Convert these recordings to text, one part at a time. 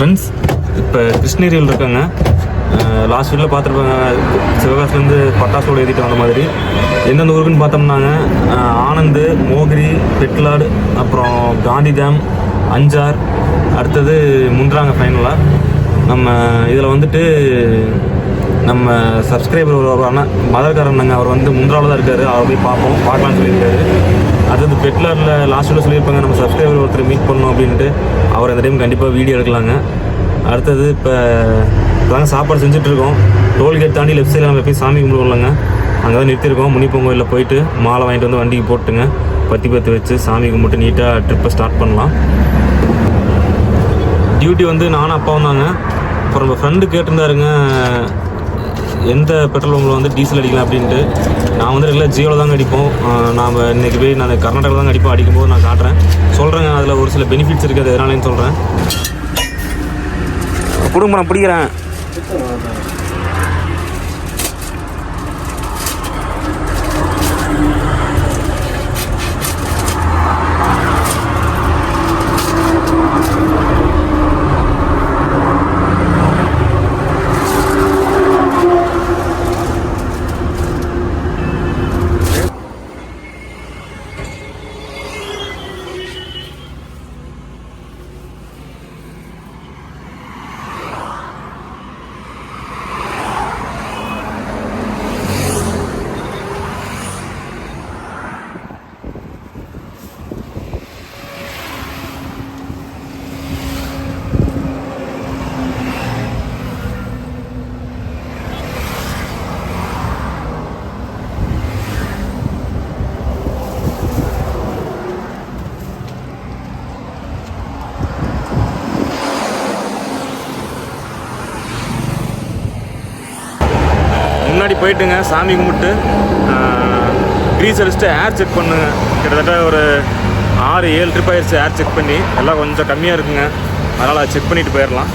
Friends இப்போ கிருஷ்ணகிரியில் இருக்காங்க. லாஸ்ட் வீட்டில் பார்த்துருப்பாங்க. சிவகாசிலேருந்து பட்டாசோடு ஏற்றிட்டு வந்த மாதிரி. எந்தெந்த ஊருக்குன்னு பார்த்தோம்னாங்க. ஆனந்து மோகிரி பெட்லாடு அப்புறம் காந்திதாம் அஞ்சார் அடுத்தது முன்றாங்க ஃபைனலாக நம்ம இதில் வந்துட்டு நம்ம சப்ஸ்கிரைபர் ஒரு அண்ணன் அவர் வந்து முன்றாவில் தான் இருக்கார். அவர் போய் பார்ப்போம். பார்க்கலான்னு சொல்லியிருக்காரு. அடுத்தது பெட்லரில் லாஸ்ட்டில் சொல்லியிருப்பாங்க நம்ம சப்ஸ்கிரைபர் ஒருத்தர் மீட் பண்ணோம் அப்படின்ட்டு அவர் அந்த டைம் கண்டிப்பாக வீடியோ எடுக்கலாங்க. அடுத்தது இப்போ இப்போதாங்க சாப்பாடு செஞ்சுட்ருக்கோம். டோல்கேட் தாண்டி லெஃப்ட் சைடில் நம்ம போய் சாமி கும்பிடுவோம்லங்க அங்கே தான் நிறுத்திருக்கோம் முனிப்பன் கோயிலில் போயிட்டு மாலை வாங்கிட்டு வந்து வண்டிக்கு போட்டுங்க. பத்தி பற்றி வச்சு சாமி கும்பிட்டு நீட்டாக ட்ரிப்பை ஸ்டார்ட் பண்ணலாம். டியூட்டி வந்து நானும் அப்பாவும் தாங்க அப்புறம் நம்ம ஃப்ரெண்டு கேட்டிருந்தாருங்க எந்த பெட்ரோல் பம்பில் வந்து டீசல் அடிக்கலாம் அப்படின்ட்டு நான் வந்து ரெகுலர் ஜியோவில் தாங்க அடிப்போம். நாம் இன்றைக்கி போய் நான் கர்நாடகாவில் தாங்க அடிப்போம். அடிக்கும்போது நான் காட்டுறேன். சொல்கிறேங்க அதில் ஒரு சில பெனிஃபிட்ஸ் இருக்குது எதனாலேன்னு சொல்கிறேன் குடும்பம் நான் பிடிக்கிறேன் முன்னாடி போயிட்டுங்க சாமி கும்பிட்டு க்ரீஸ் அடிச்சுட்டு ஏர் செக் பண்ணுங்க. கிட்டத்தட்ட ஒரு ஆறு ஏழு ட்ரிப் ஆயிடுச்சு ஏர் செக் பண்ணி. எல்லாம் கொஞ்சம் கம்மியாக இருக்குங்க. அதனால் செக் பண்ணிவிட்டு போயிடலாம்.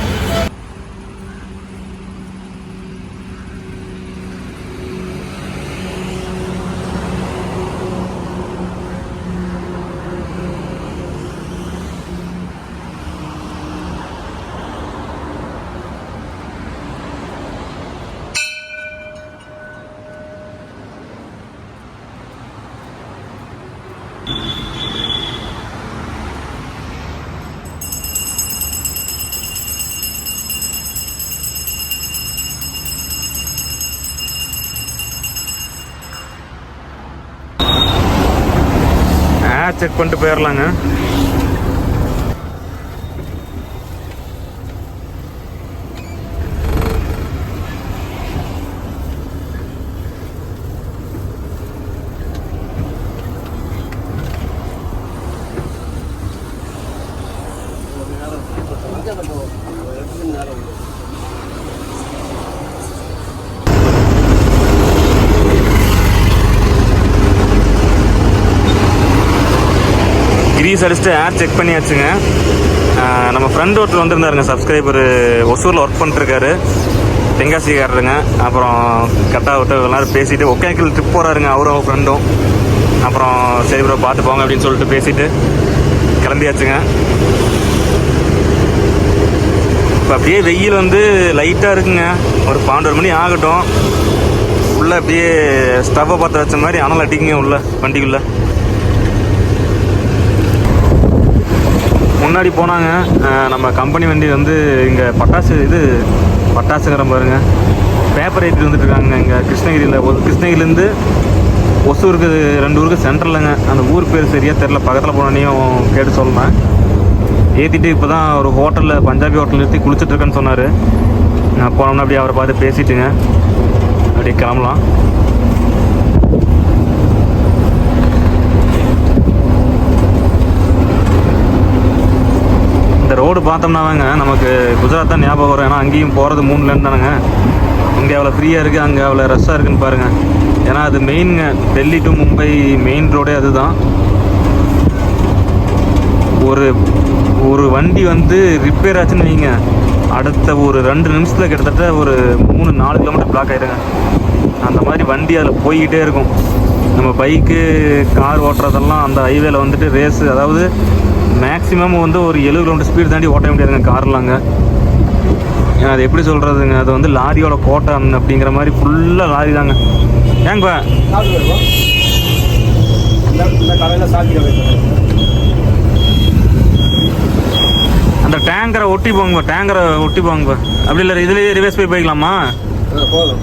ஏர் செக் பண்ணிட்டு போயிடலாங்க கிரீஸ் அடிச்சுட்டு ஏர் செக் பண்ணியாச்சுங்க. நம்ம ஃப்ரெண்ட் ஒருத்தர் வந்திருந்தாருங்க சப்ஸ்கிரைபர் ஒசூரில் ஒர்க் பண்ணிட்டுருக்காரு. தென்காசிக்காரருங்க. அப்புறம் கரெக்டாக விட்டு கொஞ்ச பேசிவிட்டு பேசிட்டு ட்ரிப் போகிறாருங்க அவரும் ஃப்ரெண்டும் அப்புறம் சரி ப்ரோ பார்த்து போங்க அப்படின்னு சொல்லிட்டு பேசிட்டு கிளம்பியாச்சுங்க. இப்போ அப்படியே வெயில் வந்து லைட்டாக இருக்குங்க. ஒரு பன்னெண்டு மணி ஆகட்டும். உள்ளே அப்படியே ஸ்டவ்வை பார்த்து வச்ச மாதிரி அனல் அடிக்குங்க உள்ள வண்டிக்குள்ளே. முன்னாடி போனாங்க. நம்ம கம்பெனி வண்டி வந்து இங்கே பட்டாசு இது பட்டாசுங்கிற பாருங்க. பேப்பர் ஏற்றி வந்துட்டு இருக்காங்க இங்கே கிருஷ்ணகிரியில். கிருஷ்ணகிரிலேருந்து ஒசூருக்கு ரெண்டு ஊருக்கு சென்ட்ரலுங்க அந்த ஊர் பேர் சரியாக தெரில பக்கத்தில் போனோன்னையும் கேட்டு சொல்லலாம் ஏற்றிட்டு இப்போ தான் ஒரு ஹோட்டலில் பஞ்சாபி ஹோட்டல் நிறுத்தி குளிச்சுட்டு இருக்கேன்னு சொன்னார். நான் போனோம்னா அப்படியே அவரை பார்த்து பேசிட்டுங்க. அப்படியே கிளம்பலாம். ரோடு பார்த்தோம்னாவாங்க நமக்கு குஜராத் தான் ஞாபகம் வரும். ஏன்னா அங்கேயும் போகிறது மூணு லேன் தானேங்க. இங்கே அவ்வளோ ஃப்ரீயாக இருக்குது அங்கே அவ்வளோ ரஷ்ஷாக இருக்குன்னு பாருங்கள் ஏன்னா அது மெயினுங்க டெல்லி டு மும்பை மெயின் ரோடே அதுதான். ஒரு ஒரு வண்டி வந்து ரிப்பேர் ஆச்சுன்னு வைங்க. அடுத்த ஒரு ரெண்டு நிமிஷத்தில் கிட்டத்தட்ட ஒரு மூணு நாலு கிலோமீட்டர் பிளாக் ஆயிடுங்க. அந்த மாதிரி வண்டி அதில் போய்கிட்டே இருக்கும். நம்ம பைக்கு கார் ஓட்டுறதெல்லாம் அந்த ஹைவேல வந்துட்டு ரேஸு அதாவது மேக்ஸிமம் வந்து ஒரு எழுபது கிலோமீட்டர் ஸ்பீடு தாண்டி ஓட்ட முடியாதுங்க கார்லாங்க ஏன்னா அது எப்படி சொல்கிறதுங்க அது வந்து லாரியோட கோட்டை அப்படிங்கிற மாதிரி ஃபுல்லாக லாரி தாங்க. ஏங்கப்பா அந்த டேங்கரை ஒட்டி போங்க டேங்கரை ஒட்டி போங்க. அப்படி இல்லை இதுலேயே ரிவர்ஸ் போய் போய்க்கலாமா? போதும்.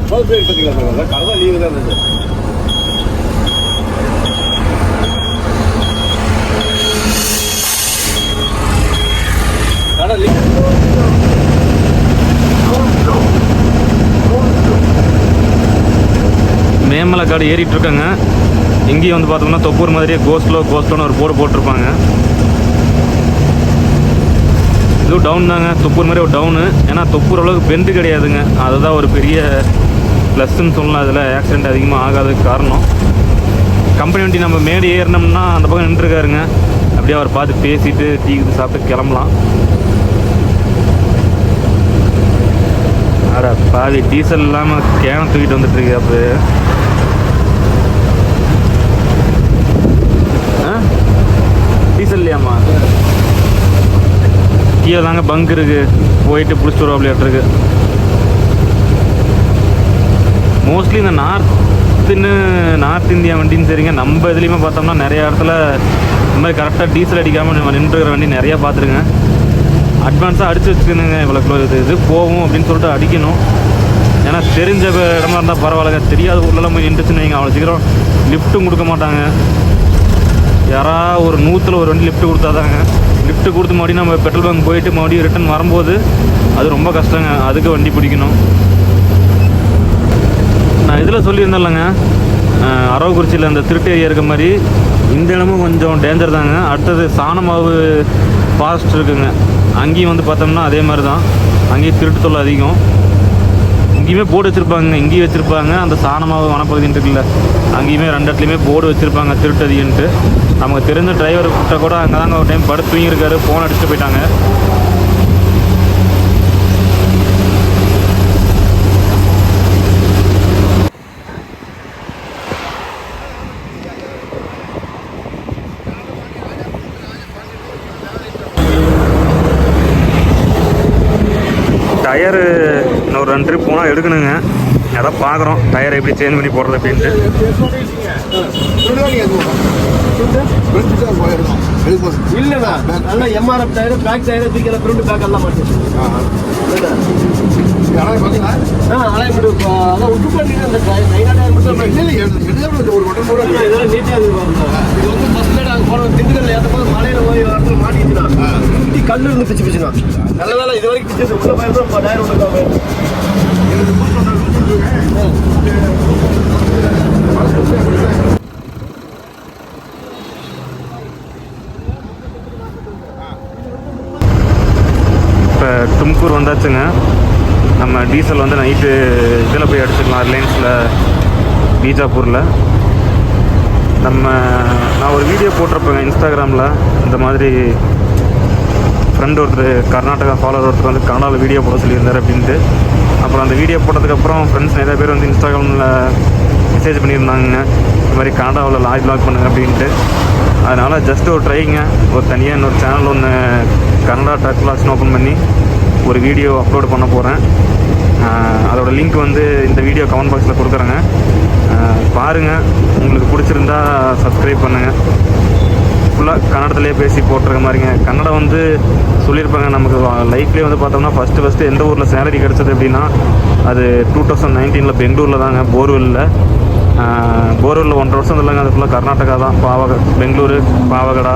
மேமலை காடு ஏறிட்டு இருக்காங்க இங்கேயும் வந்து பார்த்தோம்னா தொப்பூர் மாதிரியே கோஸ்லோ கோஸ்லோன்னு ஒரு போர்டு போட்டிருப்பாங்க. இதுவும் டவுன் தாங்க. தொப்பூர் மாதிரி ஒரு டவுனு ஏன்னா தொப்பூர் அளவுக்கு பெண்டு கிடையாதுங்க. அதுதான் ஒரு பெரிய ப்ளஸ்ன்னு சொல்லலாம். அதில் ஆக்சிடெண்ட் அதிகமாக ஆகாததுக்கு காரணம். கம்பெனி வண்டி நம்ம மேடு ஏறினோம்னா அந்த பக்கம் நின்றுருக்காருங்க. அப்படியே அவர் பார்த்து பேசிட்டு டீ சாப்பிட்டு கிளம்பலாம். அட பாவி டீசல் இல்லாமல் கேன தூக்கிட்டு வந்துட்டு இருக்கு அப்போ டீசல் இல்லையாம்மா? கீழே தாங்க பங்க் இருக்கு. போயிட்டு பிடிச்சிட்டு வருவாப்லையாட்டு இருக்கு மோஸ்ட்லி இந்த நார்த்துன்னு நார்த் இந்தியா வண்டின்னு சரிங்க. நம்ம இதுலேயுமே பார்த்தோம்னா நிறைய இடத்துல இந்த மாதிரி கரெக்டாக டீசல் அடிக்காமல் நம்ம நின்றுக்கிற வண்டி நிறையா பார்த்துருங்க அட்வான்ஸாக அடித்து வச்சுக்கணுங்க. இவ்வளோ கிலோ இது இது போகும் அப்படின்னு சொல்லிட்டு அடிக்கணும். ஏன்னா தெரிஞ்ச இடமா இருந்தால் பரவாயில்லைங்க. தெரியாத ஊர்லலாம் போய் நின்றுச்சுன்னு வைங்க அவ்வளோ சீக்கிரம் லிஃப்ட்டும் கொடுக்க மாட்டாங்க. யாரா ஒரு நூற்றில் ஒரு வண்டி லிஃப்ட் கொடுத்தாதாங்க. லிஃப்ட் கொடுத்து மறுபடியும் நம்ம பெட்ரோல் பங்க் போயிட்டு மறுபடியும் ரிட்டன் வரும்போது அது ரொம்ப கஷ்டங்க. அதுக்கு வண்டி பிடிக்கணும். நான் இதில் சொல்லியிருந்தேன்லங்க. அரவக்குறிச்சியில் அந்த திருட்டு ஏரியா இருக்க மாதிரி இந்த இடமும் கொஞ்சம் டேஞ்சர் தாங்க. அடுத்தது சாணமாவு ஃபாரஸ்ட் இருக்குங்க. அங்கேயும் வந்து பார்த்தோம்னா அதே மாதிரி தான். அங்கேயும் திருட்டு தொல்லை அதிகம். இங்கேயுமே போர்டு வச்சுருப்பாங்க. இங்கேயும் வச்சுருப்பாங்க. அந்த சாணமாவு வனப்பகுதின்னு இருக்குல்ல அங்கேயுமே ரெண்டு இடத்துலையுமே போர்டு வச்சுருப்பாங்க. திருட்டு அதிகன்ட்டு நமக்கு தெரிஞ்ச டிரைவர் கிட்ட கூட அங்கே தாங்க ஒரு டைம் படுத்து தூங்கியிருக்காரு. ஃபோன் அடிச்சுட்டு போயிட்டாங்க. டயரு இன்னொரு ரெண்டு ட்ரிப் போனால் எடுக்கணுங்க. அதான் பார்க்குறோம் டயர் எப்படி சேஞ்ச் பண்ணி போடுறது அப்படின்ட்டு. இல்லைண்ணா. நல்லா எம்ஆர்எஃப் டயரு பேக் டயரு தூக்கி ஃப்ரண்ட் பேக் எல்லாம் மாட்டேன் நீட்டாக போனோம் திண்டுக்கல்ல ஏற்ற போது மலையில் போய் இடத்துல மாட்டிச்சுனா சுற்றி கல் இருந்து பிச்சு பிச்சுனா. நல்ல வேலை இது வரைக்கும் பிச்சு உள்ள போயிருந்தோம் டயர் ஒன்று இப்போ தும்கூர் வந்தாச்சுங்க. நம்ம டீசல் வந்து நைட்டு இதில் போய் அடிச்சுக்கலாம் ரிலையன்ஸில் பீஜாப்பூரில் நம்ம நான் ஒரு வீடியோ போட்டிருப்பேங்க இன்ஸ்டாகிராமில் இந்த மாதிரி ஃப்ரெண்ட் ஒருத்தர் கர்நாடகா ஃபாலோவர் ஒருத்தர் வந்து கனடாவில் வீடியோ போட சொல்லியிருந்தார் அப்படின்ட்டு. அப்புறம் அந்த வீடியோ போட்டதுக்கப்புறம் ஃப்ரெண்ட்ஸ் நிறைய பேர் வந்து இன்ஸ்டாகிராமில் மெசேஜ் பண்ணியிருந்தாங்க இந்த மாதிரி கனடாவில் லாய் பிளாக் பண்ணுங்க அப்படின்ட்டு. அதனால் ஜஸ்ட் ஒரு ட்ரைங்க ஒரு தனியாக இன்னொரு சேனல் ஒன்று கனடா டச் லாஸ்னு ஓப்பன் பண்ணி ஒரு வீடியோ அப்லோட் பண்ண போகிறேன் அதோட லிங்க் வந்து இந்த வீடியோ கமெண்ட் பாக்ஸில் கொடுக்குறேங்க. பாருங்கள் உங்களுக்கு பிடிச்சிருந்தா சப்ஸ்கிரைப் பண்ணுங்கள் ஃபுல்லாக கன்னடத்துலேயே பேசி போட்டிருக்க மாதிரிங்க. கன்னடம் வந்து சொல்லியிருப்பாங்க. நமக்கு லைஃப்லேயே வந்து பார்த்தோம்னா ஃபஸ்ட்டு ஃபஸ்ட்டு எந்த ஊரில் சேலரி கிடச்சது அப்படின்னா அது டூ தௌசண்ட் நைன்டீனில் பெங்களூரில் தாங்க போர்வெல்லில் போர்வெல்லில் ஒன்றரை வருஷம் இல்லைங்க. அது ஃபுல்லாக கர்நாடகா தான். பாவக பெங்களூரு பாவகடா.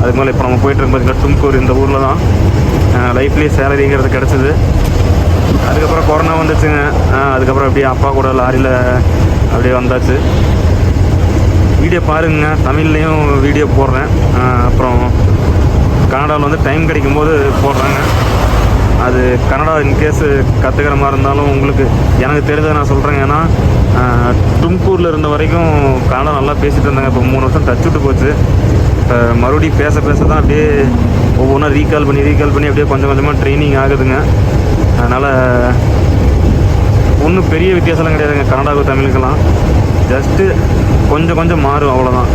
அதுக்கு மேலே இப்போ நம்ம போயிட்டு இருக்கும் பார்த்தீங்கன்னா தும்கூர் இந்த ஊரில் தான். லைஃப்லேயே சேலரிங்கிறது கிடச்சிது. அதுக்கப்புறம் கொரோனா வந்துச்சுங்க. அதுக்கப்புறம் அப்படியே அப்பா கூட லாரியில் அப்படியே வந்தாச்சு. வீடியோ பாருங்க. தமிழ்லேயும் வீடியோ போடுறேன். அப்புறம் கனடாவில் வந்து டைம் கிடைக்கும்போது போடுறேங்க. அது கன்னடா இன்கேஸ் கற்றுக்கிற மாதிரி இருந்தாலும் உங்களுக்கு எனக்கு தெரிஞ்சதை நான் சொல்கிறேங்க ஏன்னா தும்கூரில் இருந்த வரைக்கும் கன்னடா நல்லா பேசிகிட்டு இருந்தாங்க. இப்போ மூணு வருஷம் தச்சுட்டு விட்டு போச்சு. இப்போ மறுபடியும் பேச பேச தான் அப்படியே ஒவ்வொன்றா ரீகால் பண்ணி ரீகால் பண்ணி அப்படியே கொஞ்சம் கொஞ்சமாக ட்ரைனிங் ஆகுதுங்க. அதனால் ஒன்றும் பெரிய வித்தியாசம்லாம் கிடையாதுங்க. கன்னடாவுக்கு தமிழுக்கெல்லாம். ஜஸ்ட்டு கொஞ்சம் கொஞ்சம் மாறும் அவ்வளோதான்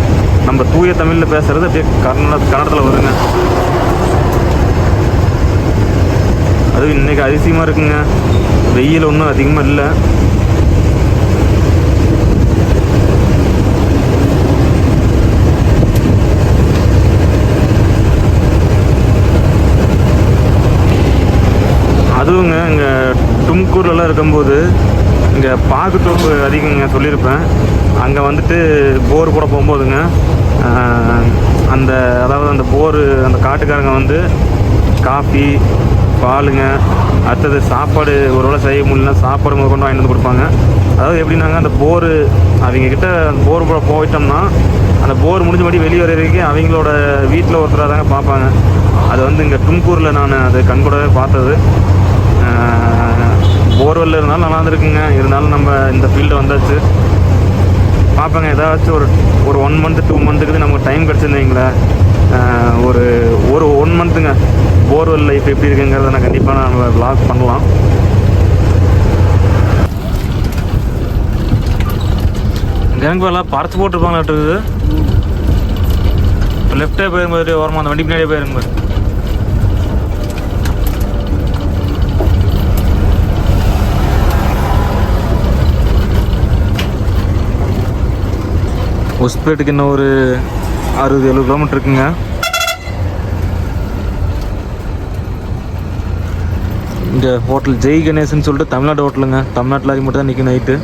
நம்ம தூய தமிழில் பேசுகிறது அப்படியே கன்னட கன்னடத்தில் வருங்க. அதுவும் இன்றைக்கி அதிசயமாக இருக்குங்க. வெயில் ஒன்றும் அதிகமாக இல்லை அதுவுங்க இங்கே திருக்கூர்லலாம் இருக்கும்போது இங்கே பாக்குத்தோப்பு அதிகங்க சொல்லியிருப்பேன். அங்கே வந்துட்டு போர் போட போகும்போதுங்க அந்த அதாவது அந்த போர் அந்த காட்டுக்காரங்க வந்து காஃபி பாலுங்க அடுத்தது சாப்பாடு ஒரு வேளை செய்ய முடியலனா சாப்பாடு முதல் கொண்டு வாங்கிட்டு வந்து கொடுப்பாங்க. அதாவது எப்படின்னாங்க அந்த போர் அவங்கக்கிட்ட அந்த போர் போட போயிட்டோம்னா அந்த போர் முடிஞ்ச மாதிரி வெளியே வர வரைக்கும் அவங்களோட வீட்டில் ஒருத்தராக தாங்க பார்ப்பாங்க. அது வந்து இங்கே தும்கூரில் நான் அது கண்கூடவே பார்த்தது. போர்வெல் இருந்தாலும் நல்லா இருந்திருக்குங்க. இருந்தாலும் நம்ம இந்த ஃபீல்டு வந்தாச்சு. பார்ப்பேங்க ஏதாச்சும் ஒரு ஒரு ஒன் மந்த் டூ மந்த்துக்கு நமக்கு டைம் கிடச்சிருந்தீங்களே ஒரு ஒரு ஒன் மந்த்துங்க போர்வெல் லைஃப் எப்படி இருக்குங்கிறத நான் கண்டிப்பாக நம்ம vlog பண்ணலாம். எனக்கு பறத்து பறச்சு போட்டிருப்பாங்களாட்டு இருக்குது. இப்போ லெஃப்டே போயிரும்போது ஓரமாக அந்த வண்டி பின்னாடியே போயிருங்க ஒஸ்பேட்டுக்கு இன்னும் ஒரு அறுபது எழுபது கிலோமீட்டர் இருக்குங்க. இங்கே ஹோட்டல் ஜெய் கணேசன் சொல்லிட்டு தமிழ்நாடு ஹோட்டலுங்க தமிழ்நாட்டில் அது மட்டும் தான் நிற்கும் நைட்டு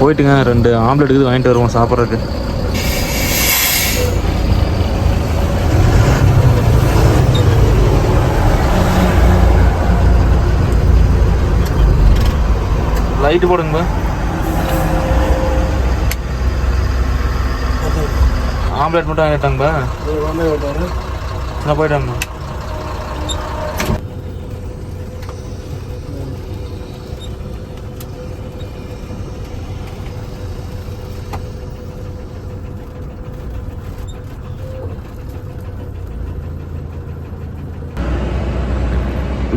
போயிட்டுங்க ரெண்டு ஆம்லெட் இது வாங்கிட்டு வருவோம் சாப்பிட்றதுக்கு. லைட்டு போடுங்க. ஆம்லெட் மட்டும் வாங்கிட்டாங்க நான் போயிட்டாங்க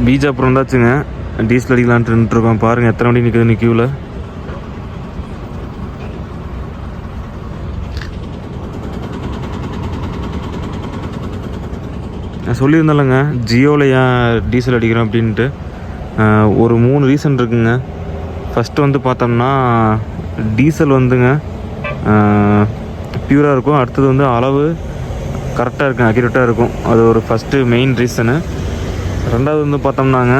பீஜாப்புரம் வந்தாச்சுங்க. டீசல் அடிக்கலான்ட்டு நின்றுருக்கோம் பாருங்கள் எத்தனை வண்டி நிற்குது நிற்கியூவில் சொல்லியிருந்தேன்லங்க ஜியோவில் ஏன் டீசல் அடிக்கிறோம் அப்படின்ட்டு. ஒரு மூணு ரீசன் இருக்குங்க. ஃபஸ்ட்டு வந்து பார்த்தோம்னா டீசல் வந்துங்க பியூராக இருக்கும். அடுத்தது வந்து அளவு கரெக்டாக இருக்கும் அக்யூரேட்டாக இருக்கும். அது ஒரு ஃபஸ்ட்டு மெயின் ரீசனு ரெண்டாவது வந்து பார்த்தோம்னாங்க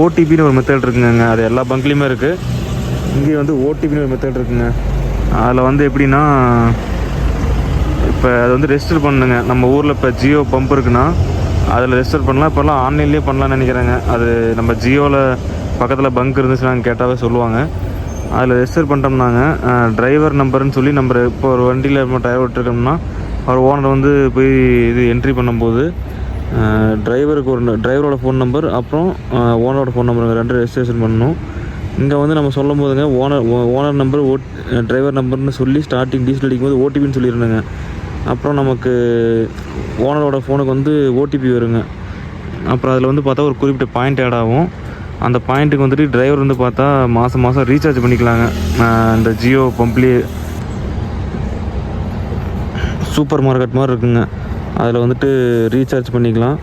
ஓடிபின்னு ஒரு மெத்தட் இருக்குங்க அது எல்லா பங்க்லேயுமே இருக்குது இங்கே வந்து ஓடிபின்னு ஒரு மெத்தட் இருக்குங்க. அதில் வந்து எப்படின்னா இப்போ அது வந்து ரெஜிஸ்டர் பண்ணுங்க. நம்ம ஊரில் இப்போ ஜியோ பம்ப் இருக்குன்னா அதில் ரெஜிஸ்டர் பண்ணலாம். இப்போல்லாம் ஆன்லைன்லேயே பண்ணலாம்னு நினைக்கிறேங்க. அது நம்ம ஜியோவில் பக்கத்தில் பங்க் இருந்துச்சுன்னா கேட்டாவே சொல்லுவாங்க. அதில் ரெஜிஸ்டர் பண்ணிட்டோம்னாங்க. டிரைவர் நம்பர்னு சொல்லி நம்ம இப்போ ஒரு வண்டியில் நம்ம டிரைவர் விட்டுருக்கோம்னா அவர் ஓனர் வந்து போய் இது என்ட்ரி பண்ணும்போது டிரைவருக்கு ஒரு டிரைவரோட ஃபோன் நம்பர் அப்புறம் ஓனரோட ஃபோன் நம்பர் ரெண்டு ரெஜிஸ்ட்ரேஷன் பண்ணணும். இங்கே வந்து நம்ம சொல்லும் போதுங்க owner owner number or driver நம்பர்னு சொல்லி ஸ்டார்டிங் டீசல் அடிக்கும் போது ஓடிபின்னு சொல்லியிருந்தேங்க. அப்புறம் நமக்கு ஓனரோட ஃபோனுக்கு வந்து ஓடிபி வருங்க. அப்புறம் அதில் வந்து பார்த்தா ஒரு குறிப்பிட்ட பாயிண்ட் ஆட் ஆகும். அந்த பாயிண்ட்டுக்கு வந்துட்டு டிரைவர் வந்து பார்த்தா மாதம் மாதம் ரீசார்ஜ் பண்ணிக்கலாங்க. இந்த ஜியோ பம்ப்லேயே சூப்பர் மார்க்கெட் மாதிரி இருக்குங்க. அதில் வந்துட்டு ரீசார்ஜ் பண்ணிக்கலாம்.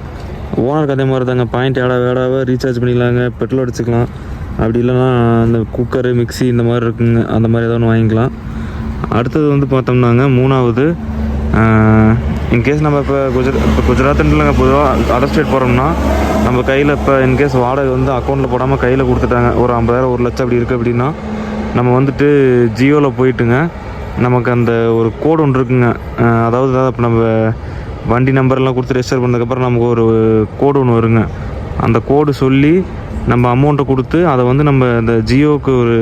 ஓனருக்கு அதே மாதிரி தாங்க. பாயிண்ட் ஏடா வேடாவே ரீசார்ஜ் பண்ணிக்கலாங்க. பெட்ரோல் அடிச்சுக்கலாம். அப்படி இல்லைன்னா அந்த குக்கரு மிக்ஸி இந்த மாதிரி இருக்குங்க. அந்த மாதிரி ஏதோ ஒன்று வாங்கிக்கலாம். அடுத்தது வந்து பார்த்தோம்னாங்க. மூணாவது இன்கேஸ் நம்ம இப்போ குஜராத் இப்போ குஜராத்னு இல்லைங்க பொதுவாக அதர் ஸ்டேட் போகிறோம்னா நம்ம கையில் இப்போ இன்கேஸ் வாடகை வந்து அக்கௌண்ட்டில் போடாமல் கையில் கொடுத்துட்டாங்க ஒரு ஐம்பதாயிரம் ஒரு லட்சம் அப்படி இருக்குது அப்படின்னா நம்ம வந்துட்டு ஜியோவில் போயிட்டுங்க நமக்கு அந்த ஒரு கோடு ஒன்று இருக்குங்க. அதாவது இப்போ நம்ம வண்டி நம்பர்லாம் கொடுத்து ரெஜிஸ்டர் பண்ணதுக்கப்புறம் நமக்கு ஒரு கோடு ஒன்று வருங்க. அந்த கோடு சொல்லி நம்ம அமௌண்ட்டை கொடுத்து அதை வந்து நம்ம இந்த ஜியோவுக்கு ஒரு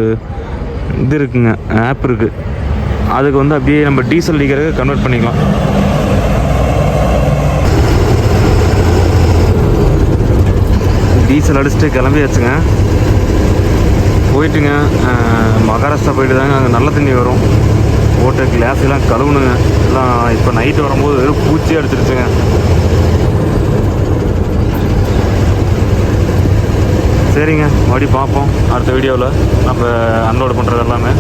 இது இருக்குங்க ஆப் இருக்குது அதுக்கு வந்து அப்படியே நம்ம டீசல் அடிக்கிறதுக்கு கன்வெர்ட் பண்ணிக்கலாம். டீசல் அடிச்சுட்டு கிளம்பியாச்சுங்க. போயிட்டுங்க மகாராஷ்டிரா போயிட்டு தாங்க அங்கே நல்ல தண்ணி வரும். போட்டு கிளாஸ் எல்லாம் கழுவுணுங்க. எல்லாம் இப்போ நைட்டு வரும்போது வெறும் பூச்சி அடிச்சிருச்சுங்க. சரிங்க மறுபடியும் பார்ப்போம். அடுத்த வீடியோவில் நம்ம அன்லோடு பண்ணுறது எல்லாமே.